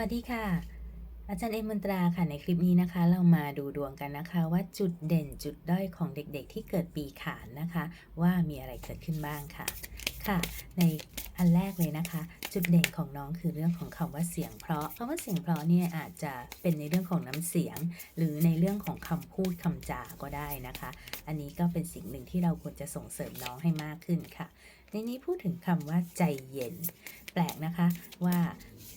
วัสดีค่ะ อาจารย์เอมมนตราค่ะในคลิปนี้นะคะ เรามาดูดวงกันนะคะว่าจุดเด่นจุดด้อยของเด็กๆ ที่เกิดปีขานนะคะ ว่ามีอะไรเกิดขึ้นบ้างค่ะค่ะ ในอันแรกเลยนะคะ จุดเด่นของน้องคือเรื่องของคำว่าเสียงเพราะคำว่าเสียงเพราะเนี่ยอาจจะเป็นในเรื่องของน้ำเสียง หรือในเรื่องของคำพูดคำจาก็ได้นะคะ อันนี้ก็เป็นสิ่งหนึ่งที่เราควรจะส่งเสริมน้องให้มากขึ้นค่ะในนี้พูดถึงคำว่าใจเย็น แปลกนะคะว่า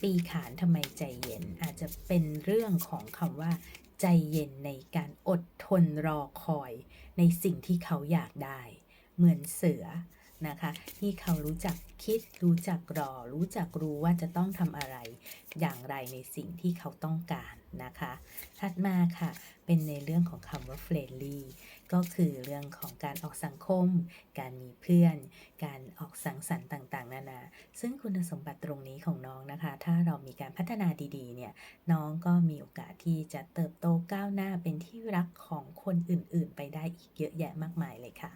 ปีขานทำไมใจเย็น อาจจะเป็นเรื่องของคำว่า ใจเย็นในการอดทนรอคอย ในสิ่งที่เขาอยากได้ เหมือนเสือ นะคะที่เขารู้จักคิดรู้จักรอ รู้จักรู้ว่าจะต้องทำอะไร อย่างไรในสิ่งที่เขาต้องการนะคะ ถัดมาค่ะ เป็นในเรื่องของคำว่า friendly ก็คือเรื่องของการออกสังคม การมีเพื่อน การออกสังสรรค์ต่างๆ นานา ซึ่งคุณสมบัติตรงนี้ของน้องนะคะ ถ้าเรามีการพัฒนาดีๆ เนี่ย น้องก็มีโอกาสที่จะเติบโตก้าวหน้าเป็นที่รักของคนอื่นๆ ไปได้อีกเยอะแยะมากมายเลยค่ะ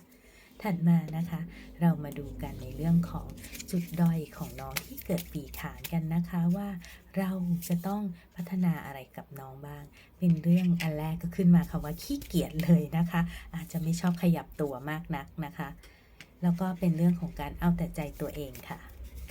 ถัดมานะคะ เรามาดูกันในเรื่องของจุดด้อยของน้องที่เกิดปีขานกันนะคะว่าเราจะต้องพัฒนาอะไรกับน้องบ้าง เป็นเรื่องอันแรกก็ขึ้นมาคำว่าขี้เกียจเลยนะคะ อาจจะไม่ชอบขยับตัวมากนักนะคะ แล้วก็เป็นเรื่องของการเอาแต่ใจตัวเองค่ะ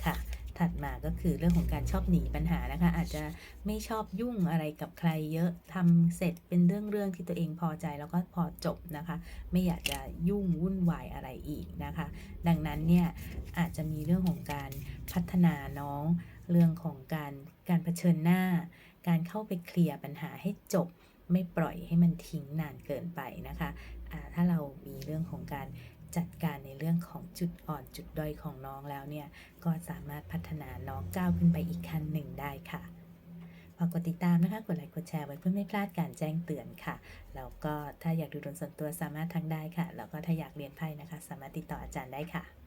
ค่ะ ถัดมาก็คือเรื่องของการชอบหนีปัญหานะคะ อาจจะไม่ชอบยุ่งอะไรกับใครเยอะทำเสร็จเป็นเรื่องเรื่องที่ตัวเองพอใจแล้วก็พอจบนะคะ ไม่อยากจะยุ่งวุ่นวายอะไรอีกนะคะ ดังนั้นเนี่ยอาจจะมีเรื่องของการพัฒนาน้อง เรื่องของการการเผชิญหน้า การเข้าไปเคลียร์ปัญหาให้จบ ไม่ปล่อยให้มันทิ้งนานเกินไปนะคะถ้าเรามีเรื่องของการ จัดการในเรื่องของจุดอ่อนจุดด้อยของน้องแล้วเนี่ย ก็สามารถพัฒนาน้องก้าวขึ้นไปอีกขั้นหนึ่งได้ค่ะฝากกดติดตามนะคะ กดไลค์ กดแชร์ไว้เพื่อไม่พลาดการแจ้งเตือนค่ะ แล้วก็ถ้าอยากดูดนส่วนตัวสามารถทักได้ค่ะ แล้วก็ถ้าอยากเรียนไพ่นะคะ สามารถติดต่ออาจารย์ได้ค่ะ